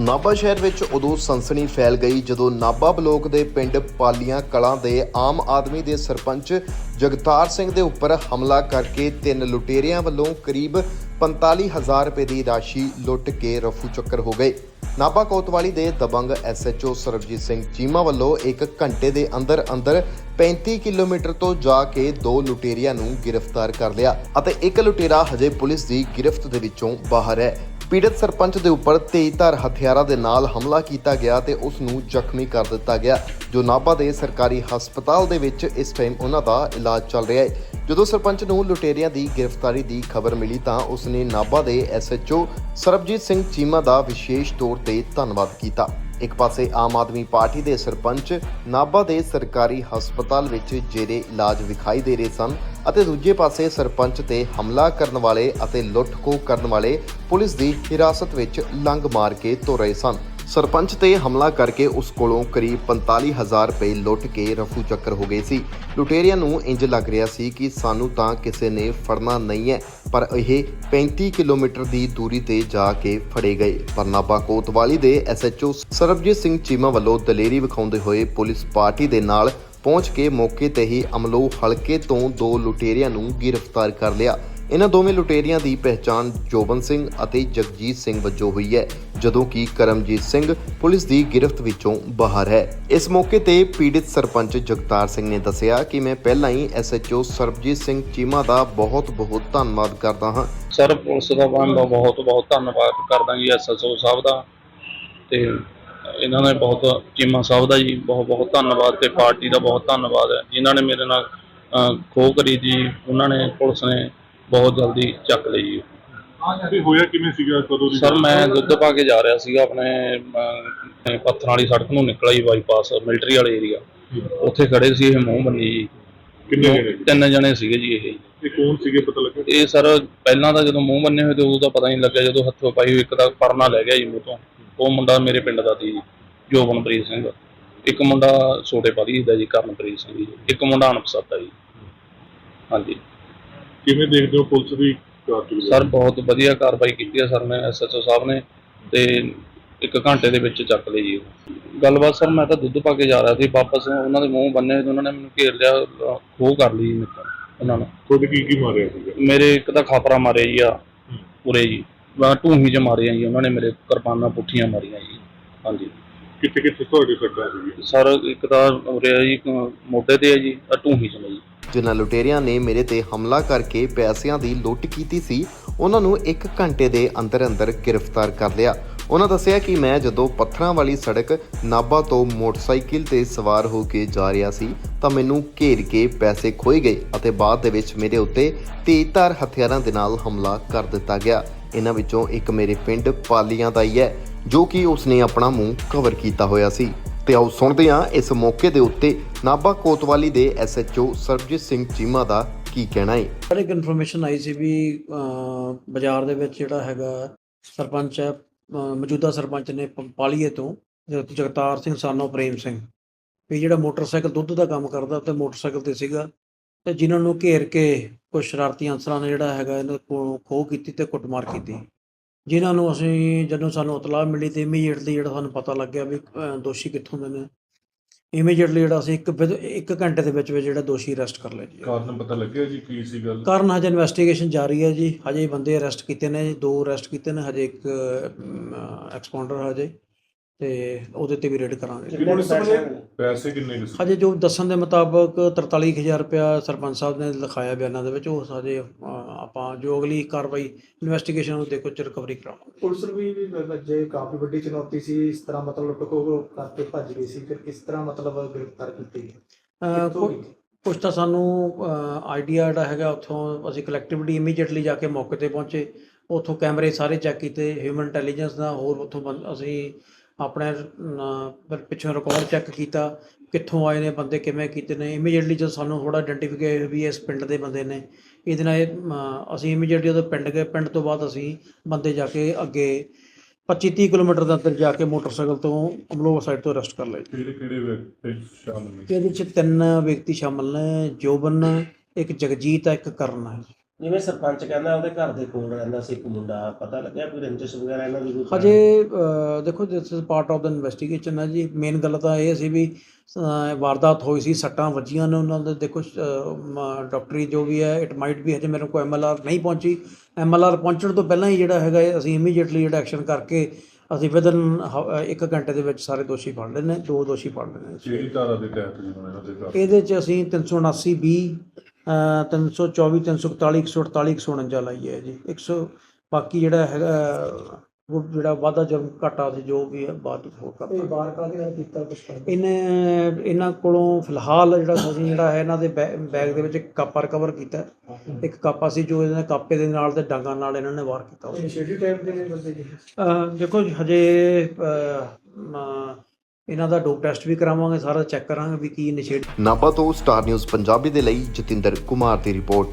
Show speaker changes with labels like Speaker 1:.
Speaker 1: ਨਾਭਾ ਸ਼ਹਿਰ ਵਿੱਚ ਉਦੋਂ ਸਨਸਨੀ ਫੈਲ ਗਈ ਜਦੋਂ ਨਾਭਾ ਬਲੋਕ ਦੇ ਪਿੰਡ ਪਾਲੀਆਂ ਕਲਾਂ ਦੇ ਆਮ ਆਦਮੀ ਦੇ ਸਰਪੰਚ ਜਗਤਾਰ ਸਿੰਘ ਦੇ ਉੱਪਰ ਹਮਲਾ ਕਰਕੇ ਤਿੰਨ ਲੁਟੇਰਿਆਂ ਵੱਲੋਂ ਕਰੀਬ 45000 ਰੁਪਏ ਦੀ ਰਾਸ਼ੀ ਲੁੱਟ ਕੇ ਰਫੂ ਚੱਕਰ ਹੋ ਗਏ। ਨਾਭਾ ਕੋਤਵਾਲੀ ਦੇ ਦਬੰਗ ਐਸਐਚਓ ਸਰਬਜੀਤ ਸਿੰਘ ਚੀਮਾ ਵੱਲੋਂ ਇੱਕ ਘੰਟੇ ਦੇ ਅੰਦਰ ਅੰਦਰ 35 ਕਿਲੋਮੀਟਰ ਤੋਂ ਜਾ ਕੇ ਦੋ ਲੁਟੇਰਿਆਂ ਨੂੰ ਗ੍ਰਿਫਤਾਰ ਕਰ ਲਿਆ ਅਤੇ ਇੱਕ ਲੁਟੇਰਾ ਹਜੇ ਪੁਲਿਸ ਦੀ ਗ੍ਰਿਫ਼ਤ ਦੇ ਵਿੱਚੋਂ ਬਾਹਰ ਹੈ। ਪੀੜਤ ਸਰਪੰਚ ਦੇ ਉੱਪਰ ਤੇਜ਼ਧਾਰ ਹਥਿਆਰਾਂ ਦੇ ਨਾਲ ਹਮਲਾ ਕੀਤਾ ਗਿਆ ਤੇ ਉਸ ਨੂੰ ਜ਼ਖਮੀ ਕਰ ਦਿੱਤਾ ਗਿਆ, ਜੋ ਨਾਭਾ ਦੇ ਸਰਕਾਰੀ ਹਸਪਤਾਲ ਦੇ ਵਿੱਚ ਇਸ ਟਾਈਮ ਉਹਨਾਂ ਦਾ ਇਲਾਜ ਚੱਲ ਰਿਹਾ ਹੈ। ਜਦੋਂ ਸਰਪੰਚ ਨੂੰ ਲੁਟੇਰਿਆਂ ਦੀ ਗ੍ਰਿਫਤਾਰੀ ਦੀ ਖਬਰ ਮਿਲੀ ਤਾਂ ਉਸ ਨੇ ਨਾਭਾ ਦੇ ਐਸਐਚਓ ਸਰਬਜੀਤ ਸਿੰਘ ਚੀਮਾ ਦਾ ਵਿਸ਼ੇਸ਼ ਤੌਰ ਤੇ ਧੰਨਵਾਦ ਕੀਤਾ। ਇੱਕ ਪਾਸੇ ਆਮ ਆਦਮੀ ਪਾਰਟੀ ਦੇ ਸਰਪੰਚ ਨਾਭਾ ਦੇ ਸਰਕਾਰੀ ਹਸਪਤਾਲ ਵਿੱਚ ਜੇਰੇ ਇਲਾਜ ਵਿਖਾਈ ਦੇ ਰਹੇ ਸਨ ਅਤੇ ਦੂਜੇ ਪਾਸੇ ਸਰਪੰਚ ਤੇ ਹਮਲਾ ਕਰਨ ਵਾਲੇ ਅਤੇ ਲੁੱਟ-ਖੋਹ ਕਰਨ ਵਾਲੇ ਪੁਲਿਸ ਦੀ ਹਿਰਾਸਤ ਵਿੱਚ ਲੰਘ ਮਾਰ ਕੇ ਤੁਰ ਰਹੇ ਸਨ। ਸਰਪੰਚ ਤੇ ਹਮਲਾ ਕਰਕੇ ਉਸ ਕੋਲੋਂ ਕਰੀਬ 45000 ਰੁਪਏ ਲੁੱਟ ਕੇ ਰਫੂ ਚੱਕਰ ਹੋ ਗਏ ਸੀ। ਲੁਟੇਰਿਆਂ ਨੂੰ ਇੰਜ ਲੱਗ ਰਿਹਾ ਸੀ ਕਿ ਸਾਨੂੰ ਤਾਂ ਕਿਸੇ ਨੇ ਫੜਨਾ ਨਹੀਂ ਹੈ, ਪਰ ਇਹ 35 ਕਿਲੋਮੀਟਰ ਦੀ ਦੂਰੀ ਤੇ ਜਾ ਕੇ ਫੜੇ ਗਏ। ਪਰ ਨਾਭਾ ਕੋਤਵਾਲੀ ਦੇ ਐਸਐਚਓ ਸਰਬਜੀਤ ਸਿੰਘ ਚੀਮਾ ਵੱਲੋਂ ਦਲੇਰੀ ਵਿਖਾਉਂਦੇ ਹੋਏ ਪੁਲਿਸ ਪਾਰਟੀ ਦੇ ਨਾਲ ਪਹੁੰਚ ਕੇ ਮੌਕੇ ਤੇ ਹੀ ਅਮਲੋ ਹਲਕੇ ਤੋਂ ਦੋ ਲੁਟੇਰਿਆਂ ਨੂੰ ਗ੍ਰਿਫਤਾਰ ਕਰ ਲਿਆ। ਇਹਨਾਂ ਦੋਵੇਂ ਲੁਟੇਰਿਆਂ ਦੀ ਪਹਿਚਾਣ ਜੋਬਨ ਸਿੰਘ ਅਤੇ ਜਗਜੀਤ ਸਿੰਘ ਵਜੋਂ ਹੋਈ ਹੈ ਜਦੋਂ ਕਿ ਕਰਮਜੀਤ ਸਿੰਘ ਪੁਲਿਸ ਦੀ ਗਿਰਫਤ ਵਿੱਚੋਂ ਬਾਹਰ ਹੈ। ਇਸ ਮੌਕੇ ਤੇ ਪੀੜਿਤ ਸਰਪੰਚ ਜਗਤਾਰ ਸਿੰਘ ਨੇ ਦੱਸਿਆ ਕਿ ਮੈਂ ਪਹਿਲਾਂ ਹੀ ਐਸਐਚਓ ਸਰਬਜੀਤ ਸਿੰਘ ਚੀਮਾ ਦਾ ਬਹੁਤ-ਬਹੁਤ ਧੰਨਵਾਦ ਕਰਦਾ ਹਾਂ।
Speaker 2: ਸਰ ਪੁਲਿਸ ਦਾ ਮੈਂ ਬਹੁਤ ਬਹੁਤ ਧੰਨਵਾਦ ਕਰਦਾ ਜੀ ਐਸਐਸਓ ਸਾਹਿਬ ਦਾ ਤੇ ਇਹਨਾਂ ਨੇ ਬਹੁਤ ਚੀਮਾ ਸਾਹਿਬ ਦਾ ਜੀ ਬਹੁਤ ਬਹੁਤ ਧੰਨਵਾਦ ਤੇ ਪਾਰਟੀ ਦਾ ਬਹੁਤ ਧੰਨਵਾਦ ਹੈ। ਜਿਨ੍ਹਾਂ ਨੇ ਮੇਰੇ ਨਾਲ ਅਹ, ਖੋਹ ਕਰੀ ਜੀ ਉਹਨਾਂ ਨੇ ਪੁਲਿਸ ਨੇ ਬਹੁਤ ਜਲਦੀ ਚੱਕ ਲਈ ਜੀ।
Speaker 3: ਤੇ ਹੋਇਆ ਕਿਵੇਂ ਸੀਗਾ? ਕਦੋਂ ਦੀ
Speaker 2: ਸਰ ਮੈਂ ਦੁੱਧ ਪਾ ਕੇ ਜਾ ਰਿਹਾ ਸੀਗਾ ਆਪਣੇ ਅਹ, ਪੱਥਰਾਂ ਵਾਲੀ ਸੜਕ ਨੂੰ ਨਿਕਲਿਆ ਜੀ ਬਾਈਪਾਸ ਮਿਲਟਰੀ ਵਾਲੇ ਏਰੀਆ ਉੱਥੇ ਖੜੇ ਸੀ ਇਹ ਮੂੰਹ ਬੰਨੀ ਜੀ।
Speaker 3: ਕਿੰਨੇ ਜਣੇ
Speaker 2: ਤਿੰਨ ਜਣੇ ਸੀਗੇ ਜੀ ਇਹ।
Speaker 3: ਇਹ ਕੌਣ ਸੀਗੇ ਪਤਾ ਲੱਗਾ
Speaker 2: ਇਹ ਸਰ ਪਹਿਲਾਂ ਤਾਂ ਜਦੋਂ ਮੂੰਹ ਬੰਨੇ ਹੋਏ ਤੇ ਉਦੋਂ ਤਾਂ ਪਤਾ ਨਹੀਂ ਲੱਗਿਆ ਜਦੋਂ ਹੱਥੋਂ ਪਾਈ ਹੋਈ ਇੱਕ ਦਾ ਪਰਨਾ ਲੈ ਗਿਆ ਜੀ ਮੂੰਹ ਤੋਂ। ਉਹ ਮੁੰਡਾ ਮੇਰੇ ਪਿੰਡ ਦਾ ਸੀ ਜੀ, ਜੋਬਨਪ੍ਰੀਤ ਸਿੰਘ। ਇੱਕ ਮੁੰਡਾ ਛੋਟੇ ਪਾਲੀ ਦਾ ਜੀ ਕਰਨਪ੍ਰੀਤ ਸਿੰਘ ਜੀ। ਇੱਕ ਮੁੰਡਾ ਅਣਪਛਾਤਾ ਜੀ। ਹਾਂਜੀ।
Speaker 3: ਕਿਵੇਂ ਦੇਖਦੇ ਹੋ ਪੁਲਿਸ ਦੀ
Speaker 2: ਸਰ ਬਹੁਤ ਵਧੀਆ ਕਾਰਵਾਈ ਕੀਤੀ ਹੈ ਸਰ ਨੇ ਐਸਐਚਓ ਸਾਹਿਬ ਨੇ ਤੇ ਇੱਕ ਘੰਟੇ ਦੇ ਵਿੱਚ ਚੱਕ ਲਈ ਜੀ ਉਹ। ਗੱਲਬਾਤ ਸਰ ਮੈਂ ਤਾਂ ਦੁੱਧ ਪਾ ਕੇ ਜਾ ਰਿਹਾ ਸੀ ਵਾਪਸ ਉਹਨਾਂ ਦੇ ਮੂੰਹ ਬੰਨੇ ਤੇ ਉਹਨਾਂ ਨੇ ਮੈਨੂੰ ਘੇਰ ਲਿਆ ਅਹ ਖੋਹ ਕਰ ਲਈ ਮੇਰੇ ਤੋਂ ਉਹਨਾਂ ਨੇ।
Speaker 3: ਤੁਹਾਡੇ ਕੀ ਕੀ ਮਾਰਿਆ ਸੀਗਾ
Speaker 2: ਮੇਰੇ ਇੱਕ ਤਾਂ ਖਾਪਰਾ ਮਾਰੇ ਜੀ ਆ ਪੂਰੇ ਜੀ। ਮੈਂ ਢੂਹੀ ਚ ਮਾਰੇ ਆ ਜੀ ਉਹਨਾਂ ਨੇ ਮੇਰੇ ਕਿਰਪਾਨਾਂ ਪੁੱਠੀਆਂ ਮਾਰੀਆਂ ਜੀ। ਹਾਂਜੀ।
Speaker 3: ਕਿੱਥੇ ਕਿੱਥੇ ਤੁਹਾਡੇ ਸੱਟਾਂ ਸੀਗੀਆਂ?
Speaker 2: ਸਰ ਇੱਕ ਤਾਂ ਉਰੇ ਆ ਜੀ ਇੱਕ ਮੋਢੇ ਤੇ ਹੈ ਜੀ ਆ ਢੂਹੀ ਚ ਨੇ ਜੀ।
Speaker 1: ਜਿਨ੍ਹਾਂ ਲੁਟੇਰਿਆਂ ਨੇ ਮੇਰੇ ਤੇ ਹਮਲਾ ਕਰਕੇ ਪੈਸਿਆਂ ਦੀ ਲੁੱਟ ਕੀਤੀ ਸੀ, ਉਹਨਾਂ ਨੂੰ 1 ਘੰਟੇ ਦੇ ਅੰਦਰ ਅੰਦਰ ਗ੍ਰਿਫਤਾਰ ਕਰ ਲਿਆ। ਉਹਨਾਂ ਦੱਸਿਆ ਕਿ ਮੈਂ ਜਦੋਂ ਪੱਥਰਾਂ ਵਾਲੀ ਸੜਕ ਨਾਭਾ ਤੋਂ ਮੋਟਰਸਾਈਕਲ ਤੇ ਸਵਾਰ ਹੋ ਕੇ ਜਾ ਰਿਹਾ ਸੀ, ਤਾਂ ਮੈਨੂੰ ਘੇਰ ਕੇ ਪੈਸੇ ਖੋਏ ਗਏ ਅਤੇ ਬਾਅਦ ਦੇ ਵਿੱਚ ਮੇਰੇ ਉੱਤੇ ਤੇਜ਼ਧਾਰ ਹਥਿਆਰਾਂ ਦੇ ਨਾਲ ਹਮਲਾ ਕਰ ਦਿੱਤਾ ਗਿਆ। ਇਹਨਾਂ ਵਿੱਚੋਂ ਇੱਕ ਮੇਰੇ ਪਿੰਡ ਪਾਲੀਆਂ ਦਾ ਹੀ ਹੈ, ਜੋ ਕਿ ਉਸਨੇ ਆਪਣਾ ਮੂੰਹ ਕਵਰ ਕੀਤਾ ਹੋਇਆ ਸੀ। ਤੇ ਆਓ ਸੁਣਦੇ ਹਾਂ ਇਸ ਮੌਕੇ ਦੇ ਉੱਤੇ ਨਾਭਾ ਕੋਤਵਾਲੀ ਦੇ ਐਸਐਚਓ ਸਰਬਜੀਤ ਸਿੰਘ ਚੀਮਾ ਦਾ ਕੀ ਕਹਿਣਾ ਹੈ।
Speaker 4: ਪਰ ਇੱਕ ਇਨਫੋਰਮੇਸ਼ਨ ਆਈ ਸੀ ਵੀ ਬਾਜ਼ਾਰ ਦੇ ਵਿੱਚ ਜਿਹੜਾ ਹੈਗਾ ਸਰਪੰਚ ਹੈ ਮੌਜੂਦਾ ਸਰਪੰਚ ਨੇ ਪਾਲੀਏ ਤੋਂ ਜਗਤਾਰ ਸਿੰਘ ਸਾਨੋ, ਪ੍ਰੇਮ ਸਿੰਘ ਵੀ ਜਿਹੜਾ ਮੋਟਰਸਾਈਕਲ, ਦੁੱਧ ਦਾ ਕੰਮ ਕਰਦਾ ਤੇ ਮੋਟਰਸਾਈਕਲ ਤੇ ਸੀਗਾ ਤੇ ਜਿਨ੍ਹਾਂ ਨੂੰ ਘੇਰ ਕੇ ਕੁਝ ਸ਼ਰਾਰਤੀ ਅਨਸਰਾਂ ਨੇ ਜਿਹੜਾ ਹੈਗਾ ਇਹਨਾਂ ਕੋਲ ਖੋਹ ਕੀਤੀ ਤੇ ਕੁੱਟਮਾਰ ਕੀਤੀ। ਜਿਨ੍ਹਾਂ ਨੂੰ ਅਸੀਂ ਜਦੋਂ ਸਾਨੂੰ ਇਤਲਾਹ ਮਿਲੀ ਤੇ ਇਮੀਡੀਏਟਲੀ ਜਿਹੜਾ ਸਾਨੂੰ ਪਤਾ ਲੱਗਿਆ ਵੀ ਦੋਸ਼ੀ ਕਿੱਥੋਂ ਦੇ ਨੇ। ਇਮੀਡੀਏਟਲੀ ਜਿਹੜਾ ਅਸੀਂ ਇੱਕ ਇੱਕ ਘੰਟੇ ਦੇ ਵਿੱਚ ਵਿੱਚ ਜਿਹੜਾ ਦੋਸ਼ੀ ਅਰੈਸਟ ਕਰ ਲਿਆ ਜੀ।
Speaker 3: ਕਾਰਨ ਪਤਾ ਲੱਗਿਆ ਜੀ ਕੀ ਸੀ ਗੱਲ?
Speaker 4: ਕਾਰਨ ਹਜੇ ਇਨਵੈਸਟੀਗੇਸ਼ਨ ਜਾਰੀ ਹੈ ਜੀ। ਹਜੇ ਬੰਦੇ ਅਰੈਸਟ ਕੀਤੇ ਨੇ ਦੋ ਅਰੈਸਟ ਕੀਤੇ ਨੇ ਹਜੇ ਇੱਕ ਐਕਸਪਾਉਂਡਰ ਹਜੇ। ਤੇ ਉਹਦੇ ਤੇ ਵੀ ਰੇਡ ਕਰਾਂਗੇ।
Speaker 3: ਪੈਸੇ ਕਿੰਨੇ ਕੁ ਸੀ?
Speaker 4: ਹਜੇ ਜੋ ਦੱਸਣ ਦੇ ਮੁਤਾਬਕ 43000 ਰੁਪਇਆ ਸਰਪੰਚ ਸਾਹਿਬ ਨੇ ਲਿਖਾਇਆ ਬਿਆਨਾਂ ਦੇ ਵਿੱਚ ਉਹ ਅਹ, ਆਪਾਂ ਜੋ ਅਗਲੀ ਕਾਰਵਾਈ ਇਨਵੈਸਟੀਗੇਸ਼ਨ ਉਹ ਦੇਖੋ ਚ ਰਿਕਵਰੀ ਕਰਾਵਾਂਗੇ।
Speaker 5: ਪੁਲਿਸ ਨੂੰ ਵੀ ਜੇ ਕਾਫੀ ਵੱਡੀ ਚੁਣੌਤੀ ਸੀ ਇਸ ਤਰ੍ਹਾਂ ਮਤਲਬ ਲੁੱਟ ਖੋਹ ਕਰਕੇ ਭੱਜ ਗਈ ਸੀ ਫਿਰ ਕਿਸ ਤਰ੍ਹਾਂ ਮਤਲਬ ਗ੍ਰਿਫਤਾਰ ਕੀਤੀ ਗਈ?
Speaker 4: ਅਹ,
Speaker 5: ਕਿੱਥੋਂ
Speaker 4: ਕੁ-
Speaker 5: ਕੀਤੀ?
Speaker 4: ਕੁਛ ਤਾਂ ਸਾਨੂੰ ਆਈਡੀਆ ਜਿਹੜਾ ਹੈਗਾ ਉੱਥੋਂ ਅਸੀਂ ਕਲੈਕਟਿਵਲੀ ਇਮੀਡੀਏਟਲੀ ਜਾ ਕੇ ਮੌਕੇ ਤੇ ਪਹੁੰਚੇ ਉੱਥੋਂ ਕੈਮਰੇ ਸਾਰੇ ਚੈੱਕ ਕੀਤੇ ਹਿਊਮਨ ਇੰਟੈਲੀਜੈਂਸ ਦਾ ਹੋਰ ਉੱਥੋਂ ਅਸੀਂ ਆਪਣੇ ਪਿੱਛੋਂ ਰਿਕਾਰਡ ਚੈੱਕ ਕੀਤਾ ਕਿੱਥੋਂ ਆਏ ਨੇ ਬੰਦੇ ਕਿਵੇਂ ਕੀਤੇ ਨੇ। ਇਮੀਡੀਏਟਲੀ ਜਦੋਂ ਸਾਨੂੰ ਥੋੜਾ ਆਇਡੈਂਟੀਫਾਈ ਵੀ ਇਸ ਪਿੰਡ ਦੇ ਬੰਦੇ ਨੇ। ਇਹਦੇ ਨਾਲ ਅਸੀਂ ਇਮੀਡੀਏਟਲੀ ਉਹਦੇ ਪਿੰਡ ਗਏ। ਪਿੰਡ ਤੋਂ ਬਾਅਦ ਅਸੀਂ ਬੰਦੇ ਜਾ ਕੇ ਅੱਗੇ 25 30 ਕਿਲੋਮੀਟਰ ਦੇ ਅੰਦਰ ਜਾ ਕੇ ਮੋਟਰਸਾਈਕਲ ਤੋਂ ਅਮਲੋਹ ਸਾਈਡ ਤੋਂ ਅਰੈਸਟ ਕਰ ਲਏ।
Speaker 3: ਕਿਹੜੇ ਕਿਹੜੇ ਵਿਅਕਤੀ ਸ਼ਾਮਲ ਨੇ?
Speaker 4: ਇਹਦੇ ਚ ਤਿੰਨ ਵਿਅਕਤੀ ਸ਼ਾਮਲ ਨੇ। ਜੋਬਨ ਇੱਕ ਜਗਜੀਤ ਹੈ ਇੱਕ ਕਰਨ ਹੈ।
Speaker 6: ਜਿਵੇਂ ਸਰਪੰਚ ਕਹਿੰਦਾ ਉਹਦੇ ਘਰ ਦੇ ਕੋਲ ਰਹਿੰਦਾ ਸੀ ਇੱਕ ਮੁੰਡਾ ਪਤਾ ਲੱਗਿਆ ਕੋਈ ਰੰਜਿਸ਼ ਵਗੈਰਾ ਇਹਨਾਂ ਦੀ ਕੋਈ
Speaker 4: ਹਜੇ ਅ, ਦੇਖੋ this is part of the investigation ਹੈ ਜੀ। ਮੇਨ ਗੱਲ ਤਾਂ ਇਹ ਸੀ ਵੀ ਅ, ਵਾਰਦਾਤ ਹੋਈ ਸੀ ਸੱਟਾਂ ਵੱਜੀਆਂ ਨੇ ਉਹਨਾਂ ਦੇ। ਦੇਖੋ ਅ, ਮ- ਡਾਕਟਰੀ ਜੋ ਵੀ ਹੈ ਇਟ ਮਾਈਟ ਵੀ ਹਜੇ ਮੇਰੇ ਕੋਲ ਐਮਐਲਆਰ ਨਹੀਂ ਪਹੁੰਚੀ। ਐਮਐਲਆਰ ਪਹੁੰਚਣ ਤੋਂ ਪਹਿਲਾਂ ਹੀ ਜਿਹੜਾ ਹੈਗਾ ਇਹ ਅਸੀਂ ਇਮੀਡੀਏਟਲੀ ਜਿਹੜਾ ਐਕਸ਼ਨ ਕਰਕੇ ਅਸੀਂ ਵਿਦਨ ਇੱਕ ਘੰਟੇ ਦੇ ਵਿੱਚ ਸਾਰੇ ਦੋਸ਼ੀ ਫੜ ਲਏ ਨੇ ਦੋ ਦੋਸ਼ੀ ਫੜ ਲਏ ਨੇ।
Speaker 3: ਕਿਹੜੀ ਧਾਰਾ ਦੇ ਤਹਿਤ ਜੀ ਹੁਣ ਇਹਨਾਂ ਦੇ ਘਰ?
Speaker 4: ਇਹਦੇ 'ਚ ਅਸੀਂ 379 ਬੀ 324 341 148 149 ਲਾਈ ਹੈ ਜੀ। 100 ਬਾਕੀ ਜਿਹੜਾ ਹੈਗਾ ਉਹ ਜਿਹੜਾ ਵਾਧਾ ਜਰਮ ਘਾਟਾ ਸੀ ਜੋ ਵੀ ਹੈ ਬਾਅਦ ਵਿੱਚ ਹੋਰ
Speaker 5: ਇਹ ਬਾਹਰ ਕਾਹਦੇ ਨਾਲ ਕੀਤਾ ਕੁਝ
Speaker 4: ਇਹਨੇ ਇਹਨਾਂ ਕੋਲੋਂ ਫਿਲਹਾਲ ਜਿਹੜਾ ਅਸੀਂ ਜਿਹੜਾ ਹੈ ਇਹਨਾਂ ਦੇ ਬੈਗ ਦੇ ਵਿੱਚ ਇੱਕ ਕਾਪਾ ਰਿਕਵਰ ਕੀਤਾ। ਇੱਕ ਕਾਪਾ ਸੀ ਜੋ ਇਹਨਾਂ ਕਾਪੇ ਦੇ ਨਾਲ ਤੇ ਡਾਂਗਾਂ ਨਾਲ ਇਹਨਾਂ ਨੇ ਵਾਰ ਕੀਤਾ।
Speaker 5: ਇਨੀਸ਼ੀਏਟਿਵ ਟਾਈਪ ਦੇ ਨੇ ਬੰਦੇ ਜੀ।
Speaker 4: ਦੇਖੋ ਹਜੇ ਇਹਨਾਂ ਦਾ ਡੋਪ ਟੈਸਟ ਵੀ ਕਰਾਵਾਂਗੇ, ਸਾਰਾ ਚੈੱਕ ਕਰਾਂਗੇ ਵੀ ਕੀ ਇਨੀਸ਼ੀਏਟ
Speaker 1: ਨਾਭਾ ਤੋਂ ਸਟਾਰ ਨਿਊਜ਼ ਪੰਜਾਬੀ ਦੇ ਲਈ ਜਤਿੰਦਰ ਕੁਮਾਰ ਦੀ ਰਿਪੋਰਟ।